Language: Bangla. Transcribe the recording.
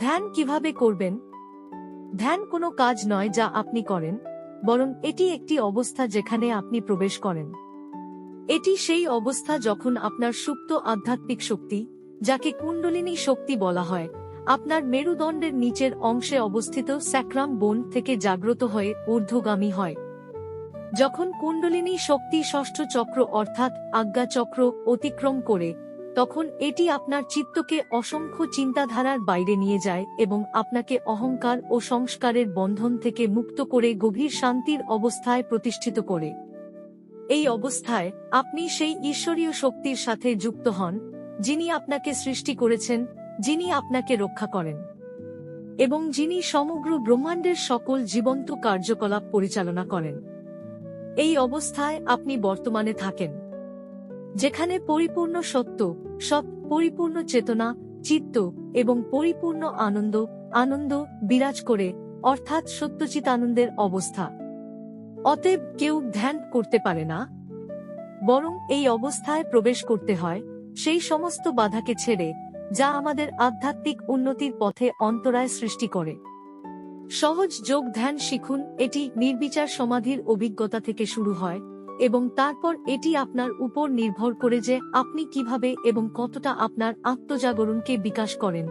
ধ্যান কীভাবে করবেন? ধ্যান কোনো কাজ নয় যা আপনি করেন, বরং এটি একটি অবস্থা যেখানে আপনি প্রবেশ করেন। এটি সেই অবস্থা যখন আপনার সুপ্ত আধ্যাত্মিক শক্তি, যাকে কুণ্ডলিনী শক্তি বলা হয়, আপনার মেরুদণ্ডের নিচের অংশে অবস্থিত স্যাক্রাম বোন থেকে জাগ্রত হয়ে ঊর্ধ্বগামী হয়। যখন কুণ্ডলিনী শক্তি ষষ্ঠ চক্র অর্থাৎ আজ্ঞা চক্র অতিক্রম করে তখন এটি আপনার চিত্তকে অসংখ্য চিন্তাধারার বাইরে নিয়ে যায় এবং আপনাকে অহংকার ও সংস্কারের বন্ধন থেকে মুক্ত করে গভীর শান্তির অবস্থায় প্রতিষ্ঠিত করে। এই অবস্থায় আপনি সেই ঈশ্বরীয় শক্তির সাথে যুক্ত হন, যিনি আপনাকে সৃষ্টি করেছেন, যিনি আপনাকে রক্ষা করেন, এবং যিনি সমগ্র ব্রহ্মাণ্ডের সকল জীবন্ত কার্যকলাপ পরিচালনা করেন। এই অবস্থায় আপনি বর্তমানে থাকেন। যেখানে পরিপূর্ণ সত্য, সৎ, পরিপূর্ণ চেতনা, চিত্ত এবং পরিপূর্ণ আনন্দ আনন্দ বিরাজ করে, অর্থাৎ সত্যচিত আনন্দের অবস্থা। অতএব কেউ ধ্যান করতে পারে না। বরং এই অবস্থায় প্রবেশ করতে হয়, সেই সমস্ত বাধাকে ছেড়ে, যা আমাদের আধ্যাত্মিক উন্নতির পথে অন্তরায় সৃষ্টি করে। সহজ যোগ ধ্যান শিখুন, এটি নির্বিচার সমাধির অভিজ্ঞতা থেকে শুরু হয়। এবং তারপর এটি আপনার উপর নির্ভর করে যে আপনি কীভাবে এবং কতটা আপনার আত্মজাগরণকে বিকাশ করেন।